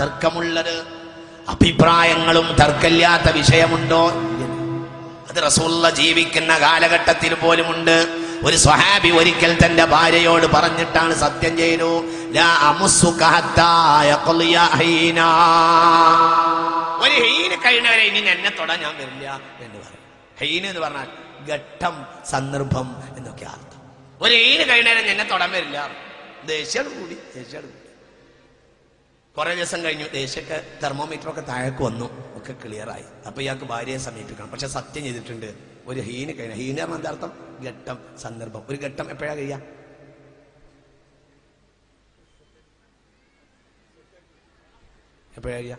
തർക്കമുള്ളത്? അഭിപ്രായങ്ങളും തർക്കമില്ലാത്ത വിഷയമുണ്ടോ? അത് റസൂള്ള ജീവിക്കുന്ന കാലഘട്ടത്തിൽ പോലുമുണ്ട്. ഒരു സ്വഹാബി ഒരിക്കൽ തന്റെ ഭാര്യയോട് പറഞ്ഞിട്ടാണ് സത്യം ചെയ്തു. ഒരു ഹീന് കഴിഞ്ഞവരെ ഇനി എന്നെ തൊടാൻ ഞാൻ വരില്ല എന്ന് പറയും. ഹീന് എന്ന് പറഞ്ഞാൽ ഘട്ടം സന്ദർഭം എന്നൊക്കെ അർത്ഥം. ഒരു ഹീന് കഴിഞ്ഞവരെ എന്നെ തൊടാൻ വരില്ല. ദേഷ്യം കൂടി ദേഷ്യം കൂടി. കുറെ ദിവസം കഴിഞ്ഞു. ദേശൊക്കെ തെർമോമീറ്റർ ഒക്കെ താഴേക്ക് വന്നു. ഒക്കെ ക്ലിയറായി അപ്പൊ ഇയാൾക്ക് ഭാര്യയെ സമീപിക്കണം. പക്ഷെ സത്യം ചെയ്തിട്ടുണ്ട് ഒരു ഹീന് കഴിഞ്ഞ ഹീന് പറഞ്ഞ എന്താർത്ഥം? ഘട്ടം സന്ദർഭം. ഒരു ഘട്ടം എപ്പോഴാ കഴിയാ എപ്പോഴാ കഴിയാ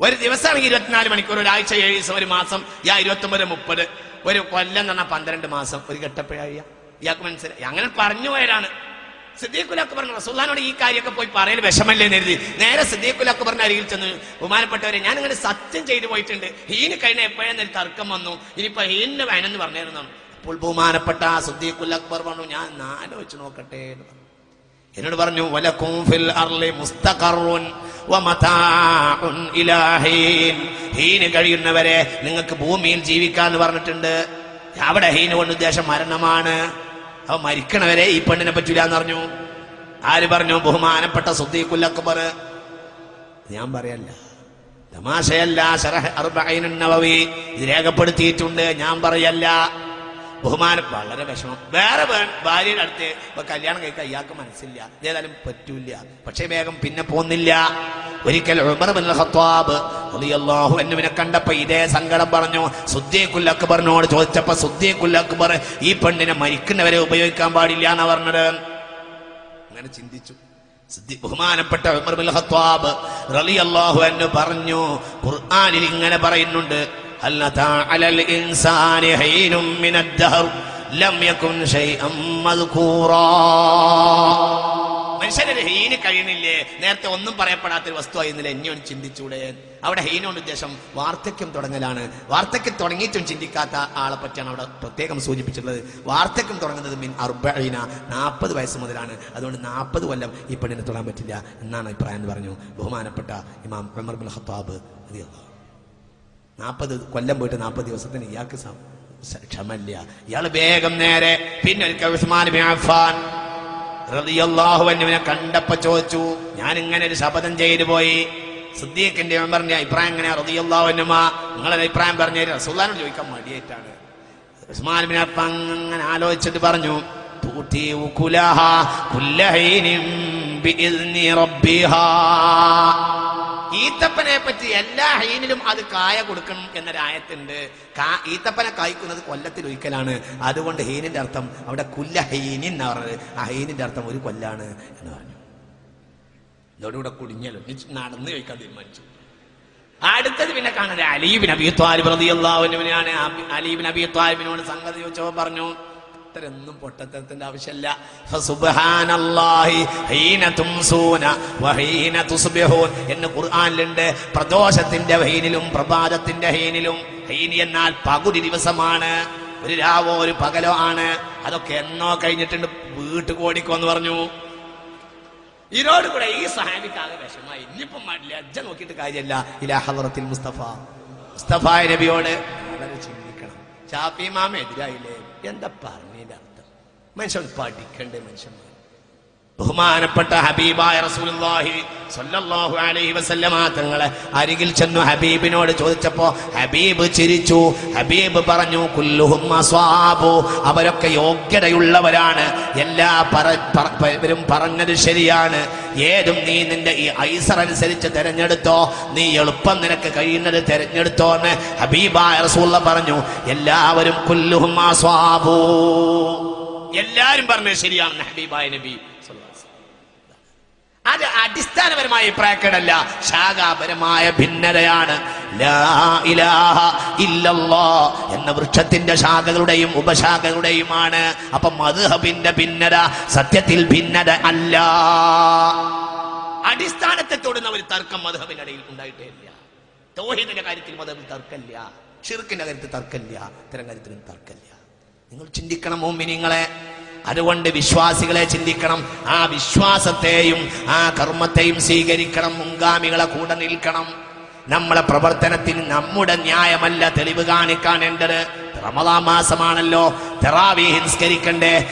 ഒരു ദിവസമാണെങ്കിൽ ഇരുപത്തിനാല് മണിക്കൂർ ഒരാഴ്ച ഏഴ് ദിവസം ഒരു മാസം യാ ഇരുപത്തി ഒമ്പത് മുപ്പത് ഒരു കൊല്ലം എന്ന് പറഞ്ഞാൽ പന്ത്രണ്ട് മാസം. ഒരു ഘട്ടം എപ്പോഴാ കഴിയാ ഇയാൾക്ക് മനസ്സിലായി. അങ്ങനെ പറഞ്ഞു പോയതാണ് സിദ്ദീഖുലൊക്കെ പറഞ്ഞു റസൂല്ലാനോട് ഈ കാര്യമൊക്കെ പോയി പറയൽ വിഷമല്ലേ എന്ന് കരുതി. നേരെ സിദ്ദീഖുലൊക്കെ പറഞ്ഞ അരികിൽ ചെന്ന് ബഹുമാനപ്പെട്ടവരെ ഞാൻ അങ്ങനെ സത്യം ചെയ്തു പോയിട്ടുണ്ട്. ഹീന് കഴിഞ്ഞ എപ്പോഴെന്നൊരു തർക്കം വന്നു. ഇനിയിപ്പോ ഹീനിന്റെ വേണമെന്ന് പറഞ്ഞിരുന്നു. അപ്പോൾ ബഹുമാനപ്പെട്ട സിദ്ദീഖുൽ അക്ബർ പറഞ്ഞു ഞാൻ ആലോചിച്ച് നോക്കട്ടെ. എന്നോട് പറഞ്ഞു വലക്കും ഫിൽ അർലി മുസ്തഖറുൻ വമതാഉൻ ഹീന് കഴിയുന്നവരെ നിങ്ങൾക്ക് ഭൂമിയിൽ ജീവിക്കാന്ന് പറഞ്ഞിട്ടുണ്ട്. അവിടെ ഹീന് കൊണ്ട് ഉദ്ദേശം മരണമാണ്. അവ മരിക്കണവരെ ഈ പെണ്ണിനെ പറ്റൂല എന്ന് പറഞ്ഞു ആര് പറഞ്ഞു? ബഹുമാനപ്പെട്ട സുദ്ദീഖുൽ അക്ബർ. ഞാൻ പറയല്ല. തമാശയല്ല. ഇത് രേഖപ്പെടുത്തിയിട്ടുണ്ട്. ഞാൻ പറയല്ല. ബഹുമാനം വളരെ വിഷമം. വേറെ ഭാര്യയുടെ അടുത്ത് ഇപ്പൊ കല്യാണം കഴിക്കാൻ ഇയാൾക്ക് മനസ്സില്ല. ഏതായാലും പറ്റൂല പക്ഷേ വേഗം പിന്നെ പോന്നില്ല. ഒരിക്കൽ ഖത്താബ് റളിയല്ലാഹു കണ്ടപ്പോ ഇതേ സങ്കടം പറഞ്ഞു. സുദ്ദീഖുൽ അക്ബറിനോട് ചോദിച്ചപ്പോ സുദ്ദീഖുൽ അക്ബർ ഈ പെണ്ണിനെ മരിക്കുന്നവരെ ഉപയോഗിക്കാൻ പാടില്ല എന്നാ പറഞ്ഞത്? അങ്ങനെ ചിന്തിച്ചു. ബഹുമാനപ്പെട്ട ഉമർ ബിൻ ഖത്താബ് റളിയല്ലാഹു അൻഹു പറഞ്ഞു ഖുർആനിൽ ഇങ്ങനെ പറയുന്നുണ്ട്. ഇൻസാനി ഹീനും കഴിയണില്ലേ നേരത്തെ ഒന്നും പറയപ്പെടാത്തൊരു വസ്തു ഇന്നലെ എന്നെയാണ് ചിന്തിച്ചൂടെ? അവിടെ ഹീനോട് ഉദ്ദേശം വാർദ്ധക്യം തുടങ്ങലാണ്. വാർദ്ധക്യം തുടങ്ങിയിട്ടും ചിന്തിക്കാത്ത ആളെ പറ്റിയാണ് അവിടെ പ്രത്യേകം സൂചിപ്പിച്ചിട്ടുള്ളത്. വാർദ്ധക്യം തുടങ്ങുന്നത് മീൻ അർബീന നാൽപ്പത് വയസ്സ് മുതലാണ്. അതുകൊണ്ട് നാൽപ്പത് കൊല്ലം ഈ പെണ്ണിനെ തൊടാൻ പറ്റില്ല എന്നാണ് അഭിപ്രായം പറഞ്ഞു ബഹുമാനപ്പെട്ട ഇമാം ഉമർ ബിൻ ഖത്താബ് റളിയല്ലാഹു നാൽപ്പത് കൊല്ലം പോയിട്ട് നാൽപ്പത് ദിവസത്തിന് ഇയാൾക്ക് ക്ഷമല്ല ഇയാൾ വേഗം നേരെ പിന്നെ ഉസ്മാൻ കണ്ടപ്പോ ചോദിച്ചു ഞാൻ ഇങ്ങനെ ഒരു ശപഥം ചെയ്തു പോയി. സിദ്ദീഖിന്റെ പറഞ്ഞ അഭിപ്രായം എങ്ങനെയാ? റളിയല്ലാഹു നിങ്ങളൊരു അഭിപ്രായം പറഞ്ഞു റസൂലുള്ളാഹിനോട് ചോദിക്കാൻ മടിയായിട്ടാണ്. ഉസ്മാൻ അങ്ങനെ ആലോചിച്ചിട്ട് പറഞ്ഞു ഉകുലഹ ഈത്തപ്പനെ പറ്റി എല്ലാ ഹൈനിലും അത് കായ കൊടുക്കണം എന്നൊരായത്തുണ്ട്. ഈത്തപ്പനെ കായ്ക്കുന്നത് കൊല്ലത്തിൽ ഒരിക്കലാണ്. അതുകൊണ്ട് ഹീനിന്റെ അർത്ഥം അവിടെ കുല്ല ഹൈനിൻ എന്ന് പറഞ്ഞത്. ആ ഹൈനിന്റെ അർത്ഥം ഒരു കൊല്ലാണ് എന്ന് പറഞ്ഞു. ഇതോടുകൂടെ ഇനി നടന്ന് കഴിക്കാൻ തീരുമാനിച്ചു. അടുത്തത് പിന്നെ കാണുന്നത് അലീബിൻ അബി ത്വാലിബ് റളിയല്ലാഹുവിനെയാണ് അലീബിൻ അബി ത്വാലിബിനോട് സംഗതി ചോദിച്ചപ്പോ പറഞ്ഞു ഇത്രയൊന്നും പൊട്ടത്തരത്തിന്റെ ആവശ്യമില്ല എന്ന് ഖുർആാനിലുണ്ട്. പ്രദോഷത്തിന്റെ ഹീനിലും പ്രഭാതത്തിന്റെ ഹീനിലും ഹീനി എന്നാൽ പകുതി ദിവസമാണ്. ഒരു രാവോ ഒരു പകലോ ആണ്. അതൊക്കെ എന്നോ കഴിഞ്ഞിട്ടുണ്ട്. വീട്ടു കോടിക്കോന്ന് പറഞ്ഞു. ഇതിനോട് കൂടെ ഈ സഹാബിക്കാകെ വിഷമായി ഇനിയിപ്പം ലജ്ജ നോക്കിയിട്ട് കാര്യമല്ല ഇലാ ഹദറത്തിൽ മുസ്തഫ. മുസ്തഫ നബിയോട് വളരെ ചിന്തിക്കണം. ചാപ്പി മാമ എതിരായില്ലേ? എന്താ പറഞ്ഞതിന്റെ അർത്ഥം? മനുഷ്യൻ പഠിക്കണ്ടേ മനുഷ്യന്മാർ? ബഹുമാനപ്പെട്ട ഹബീബായ റസൂലുള്ളാഹി സല്ലല്ലാഹു അലൈഹി വസല്ലമ തങ്ങളെ അരികിൽ ചെന്നു ഹബീബിനോട് ചോദിച്ചപ്പോ ഹബീബ് ചിരിച്ചു. ഹബീബ് പറഞ്ഞു കുല്ലുഹും അസ്വാബു. അവരൊക്കെ യോഗ്യതയുള്ളവരാണ്. എല്ലാ പറ- പറ- പറഞ്ഞത് ശരിയാണ്. ഏതും നീ നിന്റെ ഈ ഐസർ അനുസരിച്ച് തെരഞ്ഞെടുത്തോ നീ എളുപ്പം നിനക്ക് കഴിയുന്നത് തെരഞ്ഞെടുത്തോ എന്ന് ഹബീബായ റസൂള്ള പറഞ്ഞു. എല്ലാവരും കുല്ലുഹും അസ്വാബു. എല്ലാരും പറഞ്ഞത് ശരിയാണ് ഹബീബായ നബി. അത് അടിസ്ഥാനപരമായ അഭിപ്രായക്കേടല്ല ശാഖാപരമായ ഭിന്നതയാണ്. എന്ന വൃക്ഷത്തിന്റെ ശാഖകളുടെയും ഉപശാഖകളുടെയുമാണ്. അപ്പൊ മധുഹബിന്റെ ഭിന്നത സത്യത്തിൽ ഭിന്നത അല്ല. അടിസ്ഥാനത്തെ തൊടുന്ന ഒരു തർക്കം മധുഹബിന്റെ ഇടയിൽ ഉണ്ടായിട്ടേ ഇല്ല തോഹിദിന്റെ കാര്യത്തിൽ മതത്തിൽ തർക്കമില്ല. ഷിർക്കിന്റെ കാര്യത്തിൽ തർക്കമില്ല. ഇത്തരം കാര്യത്തിലും തർക്കമില്ല. നിങ്ങൾ ചിന്തിക്കണം മോമിനിങ്ങളെ. അതുകൊണ്ട് വിശ്വാസികളെ ചിന്തിക്കണം. ആ വിശ്വാസത്തെയും ആ കർമ്മത്തെയും സ്വീകരിക്കണം. മുൻഗാമികളെ കൂടെ നിൽക്കണം. നമ്മളെ പ്രവർത്തനത്തിന് നമ്മുടെ ന്യായമല്ല തെളിവ് കാണിക്കാൻ എന്റെ റമദാ മാസമാണല്ലോ. തെറാവി നിസ്കരിക്കണ്ടേ.